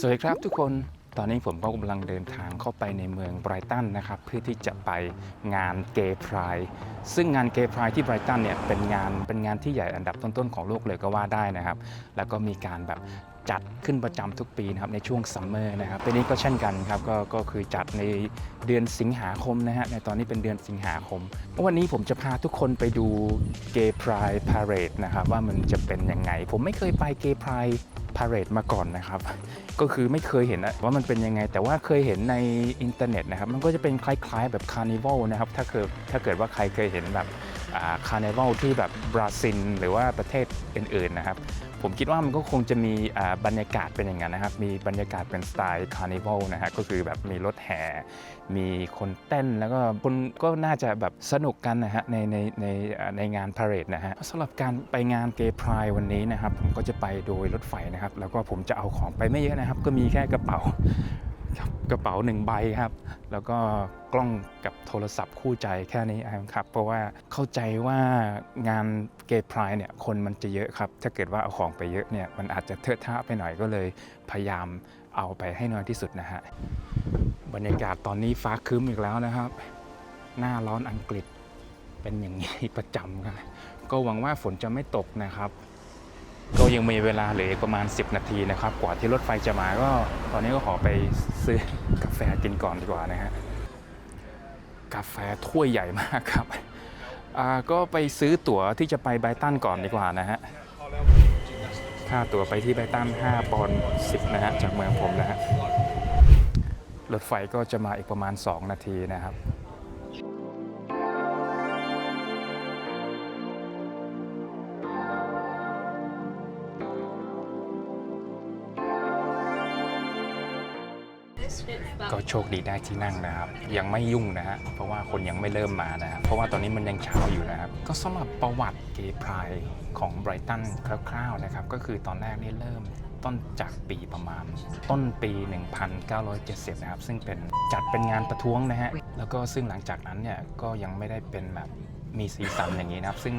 สวัสดีครับทุกคน ตอนนี้ผมก็กำลังเดินทางเข้าไปในเมืองไบรตันนะครับ เพื่อที่จะไปงานเกย์พรายซึ่งงานเกย์พรายที่ไบรตันเนี่ยเป็นงานเป็นงานที่ใหญ่อันดับต้นๆของโลกเลยก็ว่าได้นะครับ แล้วก็มีการแบบ จัดขึ้นประจำทุกปีนะครับในช่วงซัมเมอร์นะครับปีนี้ก็เช่นกันครับก็ก็คือจัดในเดือนสิงหาคมนะฮะในตอนนี้เป็นเดือนสิงหาคม วันนี้ผมจะพาทุกคนไปดูเกย์พรายพาเรดนะครับว่ามันจะเป็นยังไง ผมไม่เคยไปเกย์พรายพาเรดมาก่อนนะครับ ก็คือไม่เคยเห็นนะว่ามันเป็นยังไง แต่ว่าเคยเห็นในอินเทอร์เน็ตนะครับ มันก็จะเป็นคล้ายๆแบบคาร์นิวัลนะครับ ถ้าเกิดถ้าเกิดว่าใครเคยเห็นแบบ คาร์นิวัลที่แบบบราซิลหรือว่าประเทศอื่นๆนะครับผมคิดว่ามันก็คงจะมีบรรยากาศเป็นอย่างนั้นนะครับ มีบรรยากาศเป็นสไตล์คาร์นิวัลนะฮะก็คือแบบมีรถแห่ มีคนเต้นแล้วก็คนก็น่าจะแบบสนุกกันนะฮะในในในในงานพาเรดนะฮะสำหรับการไปงานเกย์พรายวันนี้นะครับ ผมก็จะไปโดยรถไฟนะครับ แล้วก็ผมจะเอาของไปไม่เยอะนะครับ ก็มีแค่กระเป๋า กระเป๋าหนึ่งใบครับ แล้วก็กล้องกับโทรศัพท์คู่ใจแค่นี้ครับ เพราะว่าเข้าใจว่างานเกย์พรายเนี่ยคนมันจะเยอะครับ ถ้าเกิดว่าเอาของไปเยอะเนี่ยมันอาจจะเทอะทะไปหน่อยก็เลย พยายามเอาไปให้น้อยที่สุดนะฮะ บรรยากาศตอนนี้ฟ้าครึ้มอีกแล้วนะครับ หน้าร้อนอังกฤษเป็นอย่างนี้ประจำครับก็หวังว่าฝนจะไม่ตกนะครับ ก็ยังมีเวลาเหลือประมาณ 10 นาทีนะครับ กว่าที่รถไฟจะมาก็ตอนนี้ก็ขอไปซื้อกาแฟกินก่อนดีกว่านะฮะกาแฟถ้วยใหญ่มากครับอ่าก็ไปซื้อตั๋วที่จะไปไบตันก่อนดีกว่านะฮะค่าตั๋วไปที่ไบตัน5ปอนด์10นะฮะจากเมืองผมนะฮะรถไฟก็จะมาอีกประมาณ 2 นาทีนะครับ ก็โชคดีได้ที่นั่งนะครับ ยังไม่ยุ่งนะฮะเพราะว่าคนยังไม่เริ่มมานะครับเพราะว่าตอนนี้มันยังเช้าอยู่นะครับ ก็สำหรับประวัติเกย์พรายของไบรตันคร่าวๆนะครับ ก็คือตอนแรกนี่เริ่มต้นจากปีประมาณ ต้นปี 1970 นะครับ ซึ่งเป็นจัดเป็นงานประท้วงนะฮะแล้วก็ซึ่งหลังจากนั้นเนี่ยก็ยังไม่ได้เป็นแบบมีสีสันอย่างนี้นะครับ ซึ่ง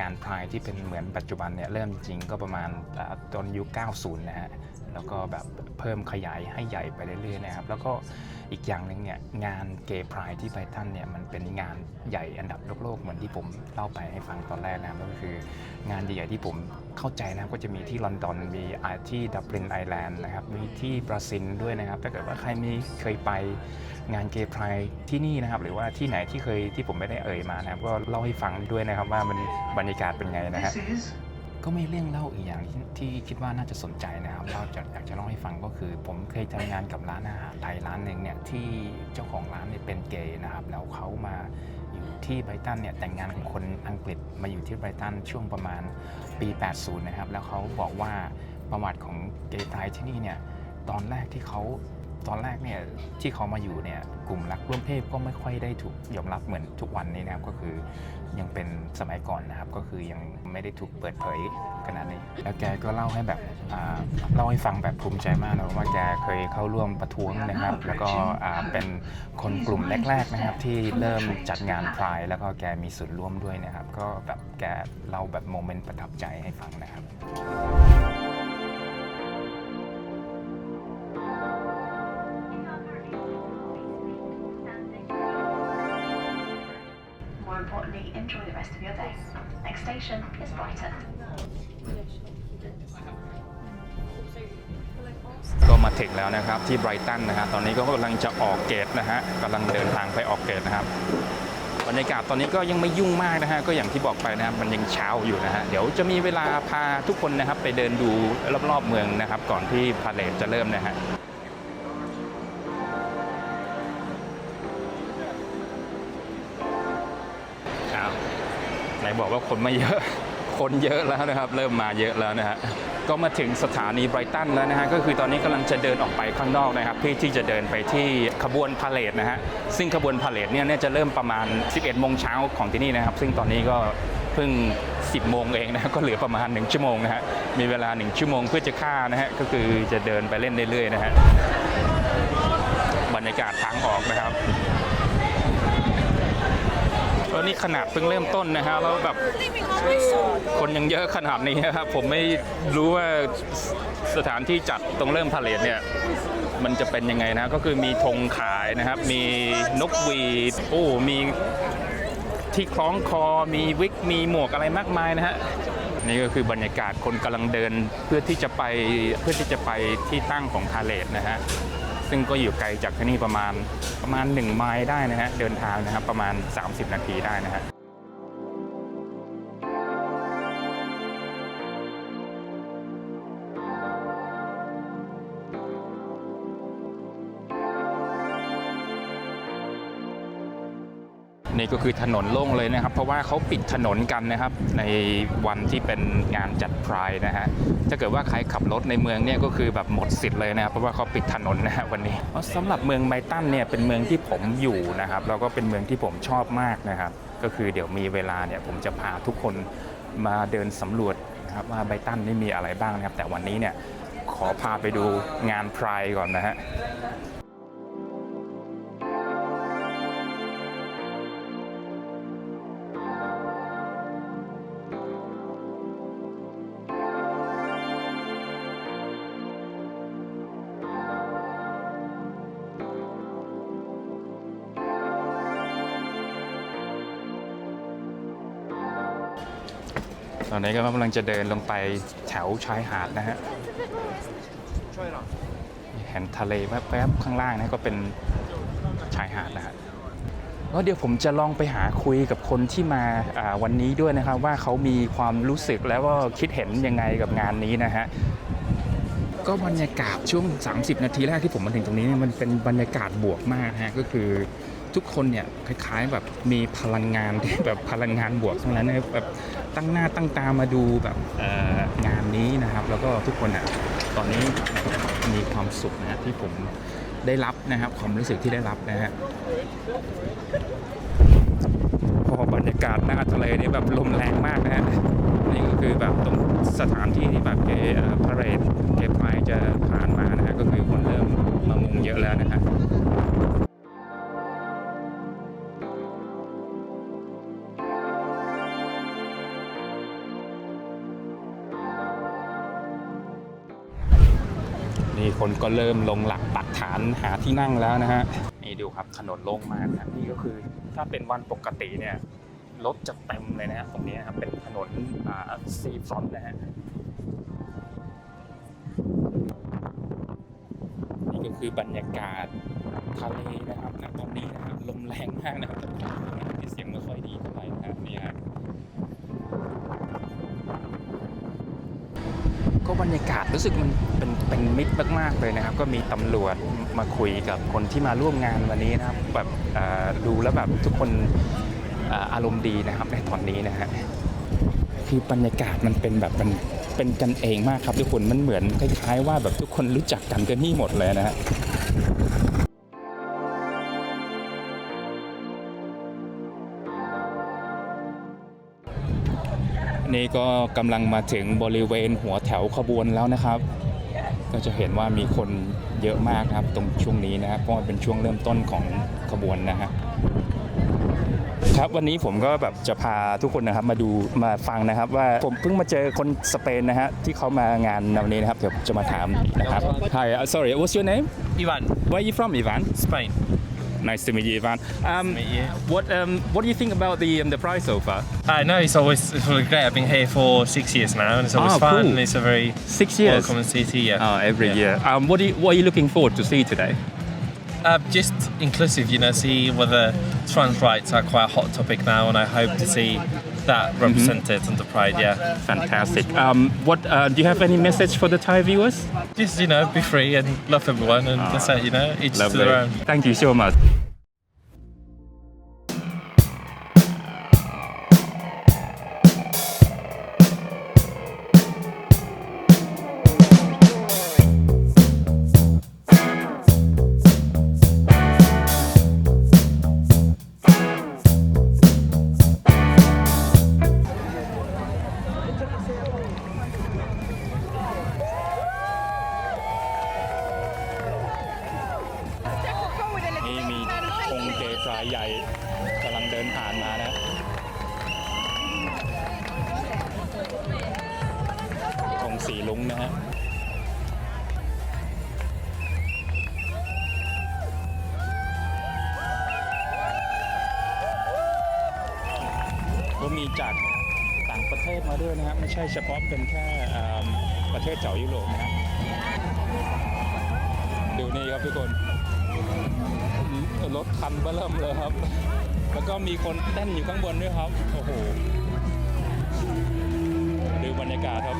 งานพรายที่เป็นเหมือนปัจจุบันเนี่ยเริ่มจริงก็ประมาณอ่าตอนยุค 90 นะฮะ แล้วก็แบบเพิ่มขยายให้ใหญ่ไปเรื่อยๆนะครับ แล้วก็อีกอย่างหนึ่งเนี่ยงานเกย์พรายที่ไบรตันเนี่ยมันเป็นงานใหญ่อันดับโลกๆเหมือนที่ผมเล่าไปให้ฟังตอนแรกนะครับก็คืองานใหญ่ๆที่ผมเข้าใจนะครับก็จะมีที่ลอนดอนมีอาที่ดับลินไอแลนด์นะครับมีที่บราซิลด้วยนะครับถ้าเกิดว่าใครมีเคยไปงานเกย์พรายที่นี่นะครับหรือว่าที่ไหนที่เคยที่ผมไม่ได้เอ่ยมานะครับก็เล่าให้ฟังด้วยนะครับว่ามันบรรยากาศเป็นไงนะฮะ This ก็มีเรื่องเล่าอีกอย่างที่ที่คิดว่าน่าจะสนใจนะครับเราจะอยากจะเล่าให้ฟังก็คือ ผมเคยทำงานกับร้านอาหารไทยร้านหนึ่งเนี่ยที่เจ้าของร้านเนี่ยเป็นเกย์นะครับ แล้วเขามาอยู่ที่ไบรตันเนี่ยแต่งงานกับคนอังกฤษมาอยู่ที่ไบรตันช่วงประมาณปี 80 นะครับ แล้วเขาบอกว่าประวัติของเกย์ไทยที่นี่เนี่ยตอนแรกที่เขา ตอนแรกเนี่ยที่เขามาอยู่เนี่ยกลุ่มรักร่วมเพศก็ไม่ค่อยได้ถูกยอมรับเหมือนทุกวันนี้นะครับก็คือยังเป็นสมัยก่อนนะครับ ก็คือยังไม่ได้ถูกเปิดเผยขนาดนี้ แล้วแกก็เล่าให้แบบเล่าให้ฟังแบบภูมิใจมากนะว่าแกเคยเข้าร่วมประท้วงนะครับ แล้วก็เป็นคนกลุ่มแรกๆนะครับ ที่เริ่มจัดงานพรายแล้วก็แกมีส่วนร่วมด้วยนะครับ ก็แบบแกเล่าแบบโมเมนต์ประทับใจให้ฟังนะครับ rest of your day. Next station is Brighton. ก็มาถึงแล้วนะครับที่ไบรตันนะฮะตอนนี้ก็กำลังจะออกเกตนะฮะกำลังเดินทางไปออกเกตนะครับบรรยากาศตอนนี้ก็ยังไม่ยุ่งมากนะฮะก็อย่างที่บอกไปนะครับมันยังเช้าอยู่นะฮะเดี๋ยวจะมีเวลาพาทุกคนนะครับไปเดินดูรอบๆเมืองนะครับ ก่อนที่พาเลทจะเริ่มนะฮะ บอกว่าคนไม่เยอะ คนเยอะแล้วนะครับ เริ่มมาเยอะแล้วนะฮะก็มาถึงสถานีไบรตันแล้วนะฮะก็คือตอนนี้กำลังจะเดินออกไปข้างนอกนะครับเพื่อที่จะเดินไปที่ขบวนพาเลทนะฮะซึ่งขบวนพาเลทเนี่ยจะเริ่มประมาณ 11โมงเช้าของที่นี่นะครับ ซึ่งตอนนี้ก็เพิ่ง 10 โมงเองนะก็เหลือประมาณ 1 ชั่วโมงนะฮะมีเวลา 1 ชั่วโมงเพื่อจะฆ่านะฮะก็คือจะเดินไปเล่นเรื่อยๆนะฮะบรรยากาศทางออกนะครับ แล้วนี่ขนาดเพิ่งเริ่มต้นนะฮะแล้วแบบคนยังเยอะขนาดนี้นะครับผมไม่รู้ว่าสถานที่จัดตรงเริ่มพาเลทเนี่ยมันจะเป็นยังไงนะก็คือมีธงขายนะครับ มีนกหวีดโอ้มีที่คล้องคอมีวิกมีหมวกอะไรมากมายนะฮะนี่ก็คือบรรยากาศคนกำลังเดินเพื่อที่จะไปเพื่อที่จะไปที่ตั้งของพาเลทนะฮะ ซึ่งก็อยู่ไกลจากที่นี่ประมาณประมาณ 1 ไมล์ได้นะฮะเดินทางนะครับประมาณ 30 นาทีได้นะฮะ นี่ก็คือถนนโล่งเลยนะครับ เพราะว่าเขาปิดถนนกันนะครับ ในวันที่เป็นงานจัดพรายนะฮะถ้าเกิดว่าใครขับรถในเมืองเนี่ยก็คือแบบหมดสิทธิ์เลยนะครับเพราะว่าเขาปิดถนนนะฮะวันนี้สำหรับเมืองไบตันเนี่ยเป็นเมืองที่ผมอยู่นะครับแล้วก็เป็นเมืองที่ผมชอบมากนะครับ ก็คือเดี๋ยวมีเวลาเนี่ยผมจะพาทุกคนมาเดินสำรวจนะครับว่าไบตันนี่มีอะไรบ้างนะครับ แต่วันนี้เนี่ยขอพาไปดูงานพรายก่อนนะฮะ อนนี้ก็กำลังจะเดินลงไปแถวชายหาดนะฮะเห็นทะเลแวบๆข้างล่างนะก็เป็นชายหาดนะฮะแล้วเดี๋ยวผมจะลองไปหาคุยกับคนที่มาอ่าวันนี้ด้วยนะครับ ว่าเขามีความรู้สึกแล้วก็คิดเห็นยังไงกับงานนี้นะฮะก็บรรยากาศช่วง 30 นาทีแรกที่ผมมาถึงตรงนี้เนี่ยมันเป็นบรรยากาศบวกมากฮะก็คือ ทุกคนเนี่ยคล้ายๆแบบมีพลังงานที่แบบพลังงานบวกทั้งนั้นนะแบบตั้งหน้าตั้งตามาดูแบบเอ่องานนี้นะครับ แล้วก็ทุกคนอะตอนนี้มีความสุขนะฮะที่ผมได้รับนะครับความรู้สึกที่ได้รับนะฮะพอบรรยากาศหน้าทะเลนี่แบบลมแรงมากนะฮะนี่ก็คือแบบตรงสถานที่ที่แบบเกเอ่อพาเรดเกพายจะผ่านมานะฮะก็คือคนเริ่มมามุงเยอะแล้วนะฮะ คนก็เริ่มลงหลักปักฐานหาที่นั่งแล้วนะฮะนี่ดูครับถนนโล่งมากนะนี่ก็คือถ้าเป็นวันปกติเนี่ยรถจะเต็มเลยนะฮะตรงนี้ครับเป็นถนนซีฟรอนนะฮะนี่ก็คือบรรยากาศทะเลนะครับณตอนนี้นะครับลมแรงมากนะครับแต่เสียงไม่ค่อยดีเท่าไหร่นะครับนี่ฮะก็บรรยากาศรู้สึกมันเป็น เป็นมิตรมากๆเลยนะครับ ก็มีตำรวจมาคุยกับคนที่มาร่วมงานวันนี้นะครับแบบดูแล้วแบบทุกคนเอ่ออารมณ์ดีนะครับในตอนนี้นะฮะคือบรรยากาศมันเป็นแบบมันเป็นกันเองมากครับทุกคนมันเหมือนคล้ายๆว่าแบบทุกคนรู้จักกันกันนี่หมดเลยนะฮะนี่ก็กำลังมาถึงบริเวณหัวแถวขบวนแล้วนะครับ ก็จะเห็นว่ามีคนเยอะมากนะครับตรงช่วงนี้นะครับเพราะมันเป็นช่วงเริ่มต้นของขบวนนะฮะครับวันนี้ผมก็แบบจะพาทุกคนนะครับมาดูมาฟังนะครับ ว่าผมเพิ่งมาเจอคนสเปนนะฮะที่เขามางานในวันนี้นะครับเดี๋ยวจะมาถามนะครับ Hi uh, sorry what's your name Ivan, Where are you from Ivan Spain. Nice to meet you Ivan um, meet you. What um, what do you think about the um, the prize so far Uh, no, it's always it's really great. I've been here for six years now, and it's always Ah, fun. cool. And it's a very Six years welcome city. Yeah. Oh, every Yeah. year. Um, what, do you, what are you looking forward to see today? Uh, just inclusive, you know, see whether trans rights are quite a hot topic now, and I hope to see that Mm-hmm. represented on the Pride. Yeah. Fantastic. Um, what uh, do you have any message for the Thai viewers? Just you know, be free and love everyone, and that's it. You know, each to their own. Thank you so much. จากต่างประเทศมาด้วยนะครับไม่ใช่เฉพาะเป็นแค่ประเทศเจ้ายุโรปนะครับดูนี่ครับทุกคนรถคันเบอร์เริ่มเลยครับ แล้วก็มีคนเต้นอยู่ข้างบนด้วยครับ โอ้โห ดูบรรยากาศครับ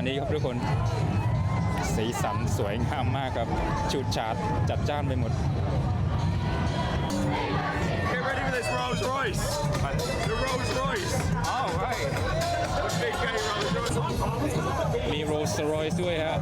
สีรถคันนี้ครับทุกคน สีสันสวยงามมากครับฉูดฉาดจัดจ้านไปหมด Get ready for this Rolls Royce. The Rolls Royce. Oh, right. The big gay Rolls Royce. มีโรลส์รอยซ์ด้วยฮะ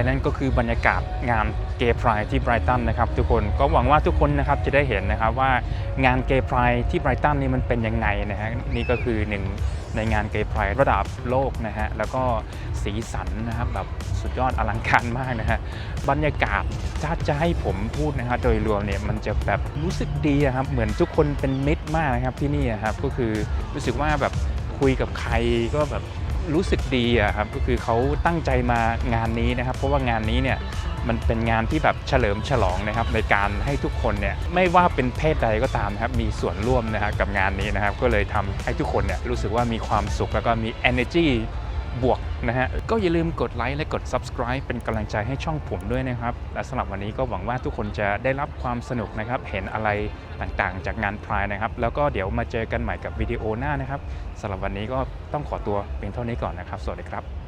และนั่นก็คือบรรยากาศงานเกย์พรายที่ไบรตันนะครับทุกคนก็หวังว่าทุกคนนะครับจะได้เห็นนะครับว่างานเกย์พรายที่ไบรตันนี่มันเป็นยังไงนะฮะนี่ก็คือหนึ่งในงานเกย์พรายระดับโลกนะฮะแล้วก็สีสันนะครับแบบสุดยอดอลังการมากนะฮะบรรยากาศถ้าจะให้ผมพูดนะฮะโดยรวมเนี่ยมันจะแบบรู้สึกดีอะครับเหมือนทุกคนเป็นมิตรมากนะครับที่นี่อะครับก็คือรู้สึกว่าแบบคุยกับใครก็แบบ รู้สึกดีอะครับก็คือเขาตั้งใจมางานนี้นะครับ เพราะว่างานนี้เนี่ยมันเป็นงานที่แบบเฉลิมฉลองนะครับในการให้ทุกคนเนี่ยไม่ว่าเป็นเพศใดก็ตามนะครับมีส่วนร่วมนะฮะกับงานนี้นะครับ ก็เลยทำให้ทุกคนเนี่ยรู้สึกว่ามีความสุขแล้วก็มี energy บวกนะฮะ ก็อย่าลืมกดไลค์และกด subscribe เป็นกำลังใจให้ช่องผมด้วยนะครับ และสำหรับวันนี้ก็หวังว่าทุกคนจะได้รับความสนุกนะครับ เห็นอะไรต่างๆ จากงานพรายนะครับ แล้วก็เดี๋ยวมาเจอกันใหม่กับวิดีโอหน้านะครับสำหรับวันนี้ก็ต้องขอตัวเพียงเท่านี้ก่อนนะครับ สวัสดีครับ